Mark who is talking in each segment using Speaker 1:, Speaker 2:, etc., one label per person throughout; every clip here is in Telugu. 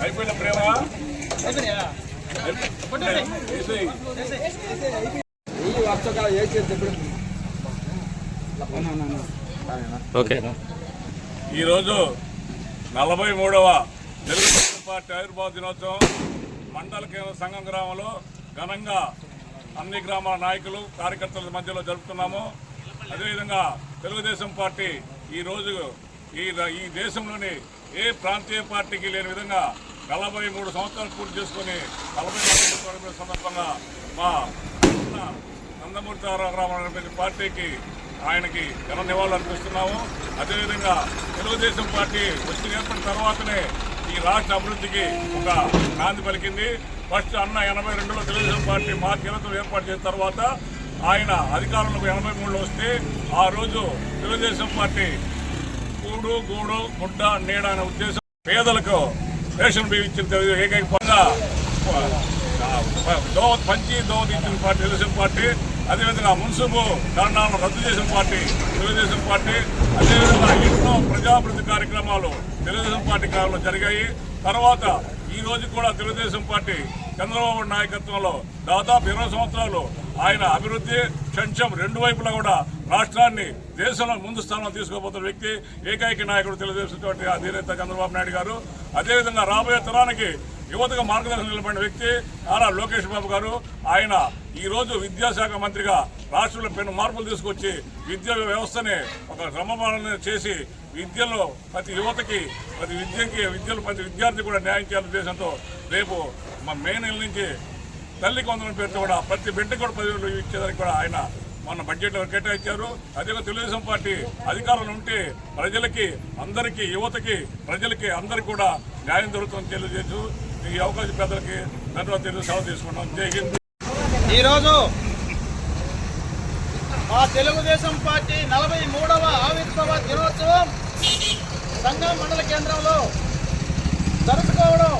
Speaker 1: అయిపోయిన ప్రేమ
Speaker 2: ఓకే.
Speaker 1: ఈరోజు నలభై మూడవ తెలుగుదేశం పార్టీ ఆవిర్భావ దినోత్సవం మండల కేంద్ర సంఘం గ్రామంలో ఘనంగా అన్ని గ్రామాల నాయకులు కార్యకర్తల మధ్యలో జరుపుతున్నాము. అదేవిధంగా తెలుగుదేశం పార్టీ ఈరోజు ఈ ఈ దేశంలోని ఏ ప్రాంతీయ పార్టీకి లేని విధంగా నలభై మూడు సంవత్సరాలు పూర్తి చేసుకుని నలభై సందర్భంగా మా అన్న నందమూరి రామారావు పార్టీకి ఆయనకి ఘన నివాళులు అర్పిస్తున్నాము. అదేవిధంగా తెలుగుదేశం పార్టీ వచ్చిన ఏర్పడిన తర్వాతనే ఈ రాష్ట్ర అభివృద్ధికి ఒక నాంది పలికింది. ఫస్ట్ అన్న ఎనభై రెండులో తెలుగుదేశం పార్టీ మా కీలతో ఏర్పాటు చేసిన తర్వాత ఆయన అధికారంలోకి ఎనభై మూడులో వస్తే ఆ రోజు తెలుగుదేశం పార్టీ కూడు గూడు ముడ్డ నీడ అనే ఉద్దేశం పేదలకు రేషన్ బియ్యం ఇచ్చిన ఏకైక పంచి దోవ ఇచ్చిన పార్టీ తెలుగుదేశం పార్టీ. అదేవిధంగా మున్సిపు ధర్నాలను రద్దు చేసిన పార్టీ తెలుగుదేశం పార్టీ అదేవిధంగా ఎన్నో ప్రజాభివృద్ధి కార్యక్రమాలు తెలుగుదేశం పార్టీ కాలంలో జరిగాయి. తర్వాత ఈ రోజు కూడా తెలుగుదేశం పార్టీ చంద్రబాబు నాయకత్వంలో దాదాపు ఇరవై సంవత్సరాలు ఆయన అభివృద్ధి సంక్షేమం రెండు వైపులా కూడా రాష్ట్రాన్ని దేశంలో ముందు స్థానంలో తీసుకోబోతున్న వ్యక్తి ఏకైక నాయకుడు తెలుగుదేశం పార్టీ అధినేత చంద్రబాబు నాయుడు గారు. అదేవిధంగా రాబోయే తరానికి యువతకు మార్గదర్శనం నిలబడిన వ్యక్తి నారా లోకేష్ బాబు గారు. ఆయన ఈరోజు విద్యాశాఖ మంత్రిగా రాష్ట్రంలో పెను మార్పులు తీసుకొచ్చి విద్యా వ్యవస్థని ఒక క్రమపాలన చేసి విద్యలో ప్రతి యువతకి ప్రతి విద్యకి విద్యలో ప్రతి విద్యార్థి కూడా న్యాయం చేయాలనే ఉద్దేశంతో రేపు మా మే నెల నుంచి తల్లికి వందల పేరుతో కూడా ప్రతి బిడ్డకు కూడా పదివేలు ఇచ్చేదానికి కూడా ఆయన మొన్న బడ్జెట్లో కేటాయించారు. అదే తెలుగుదేశం పార్టీ అధికారంలో ఉంటే ప్రజలకి అందరికీ యువతకి ప్రజలకి అందరికీ కూడా న్యాయం దొరుకుతుందని తెలియజేస్తూ ఈ అవకాశం పెద్దలకి ధన్యవాదాలు తెలియదు సెలవు తీసుకున్నాం జై హింద్.
Speaker 3: ఈరోజు మా తెలుగుదేశం పార్టీ నలభై మూడవ ఆవిర్భావ దినోత్సవం సంఘం మండల కేంద్రంలో జరుపుకోవడం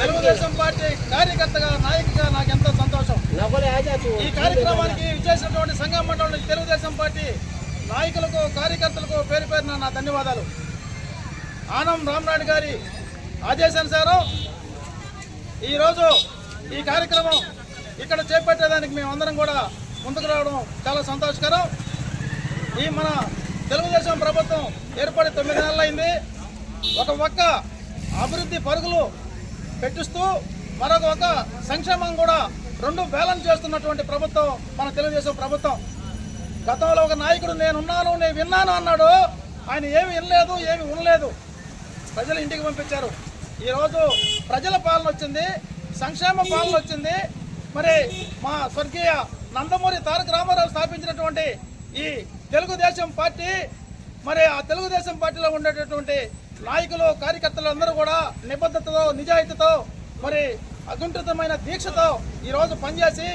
Speaker 3: తెలుగుదేశం పార్టీ కార్యకర్తగా నాయకుగా నాకు ఎంతో సంతోషం. ఈ కార్యక్రమానికి విచ్చేసినటువంటి సంఘం మండలం తెలుగుదేశం పార్టీ నాయకులకు కార్యకర్తలకు పేరు పేరున నా ధన్యవాదాలు. ఆనం రామనాయుడు గారి ఆదేశానుసారం ఈరోజు ఈ కార్యక్రమం ఇక్కడ చేపట్టేదానికి మేమందరం కూడా ముందుకు రావడం చాలా సంతోషకరం. ఈ మన తెలుగుదేశం ప్రభుత్వం ఏర్పడి తొమ్మిది నెలలైంది. అయింది ఒక పక్క అభివృద్ధి పరుగులు పెట్టిస్తూ మరొక ఒక సంక్షేమం కూడా రెండు బ్యాలెన్స్ చేస్తున్నటువంటి ప్రభుత్వం మన తెలుగుదేశం ప్రభుత్వం. గతంలో ఒక నాయకుడు నేనున్నాను నేను విన్నాను అన్నాడు. ఆయన ఏమి వినలేదు ఏమి ఉండలేదు. ప్రజలు ఇంటికి పంపించారు. ఈరోజు ప్రజల పాలన వచ్చింది సంక్షేమ పాలన వచ్చింది. మరి మా స్వర్గీయ నందమూరి తారక రామారావు స్థాపించినటువంటి ఈ తెలుగుదేశం పార్టీ మరి ఆ తెలుగుదేశం పార్టీలో ఉండేటటువంటి నాయకులు కార్యకర్తలు అందరూ కూడా నిబద్ధతతో నిజాయితీతో మరి అగుంఠితమైన దీక్షతో ఈరోజు పనిచేసి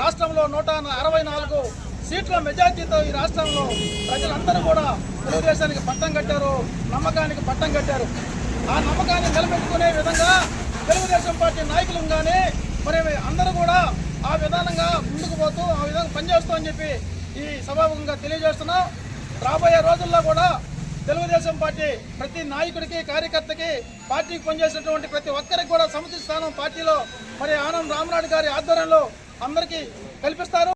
Speaker 3: రాష్ట్రంలో నూట అరవై నాలుగు సీట్ల మెజార్టీతో ఈ రాష్ట్రంలో ప్రజలందరూ కూడా తెలుగుదేశానికి పట్టం కట్టారు నమ్మకానికి పట్టం కట్టారు. ఆ నమ్మకాన్ని నిలబెట్టుకునే విధంగా తెలుగుదేశం పార్టీ నాయకులుగానే మరి అందరూ కూడా ఆ విధానంగా ముందుకు పోతూ ఆ విధంగా పనిచేస్తామని చెప్పి ఈ సభాముఖంగా తెలియజేస్తున్నాం. రాబోయే రోజుల్లో కూడా తెలుగుదేశం పార్టీ ప్రతి నాయకుడికి కార్యకర్తకి పార్టీకి పనిచేసినటువంటి ప్రతి ఒక్కరికి కూడా సమితి స్థానం పార్టీలో మరి ఆనం రామనాయుడు గారి ఆధ్వర్యంలో అందరికీ కల్పిస్తారు.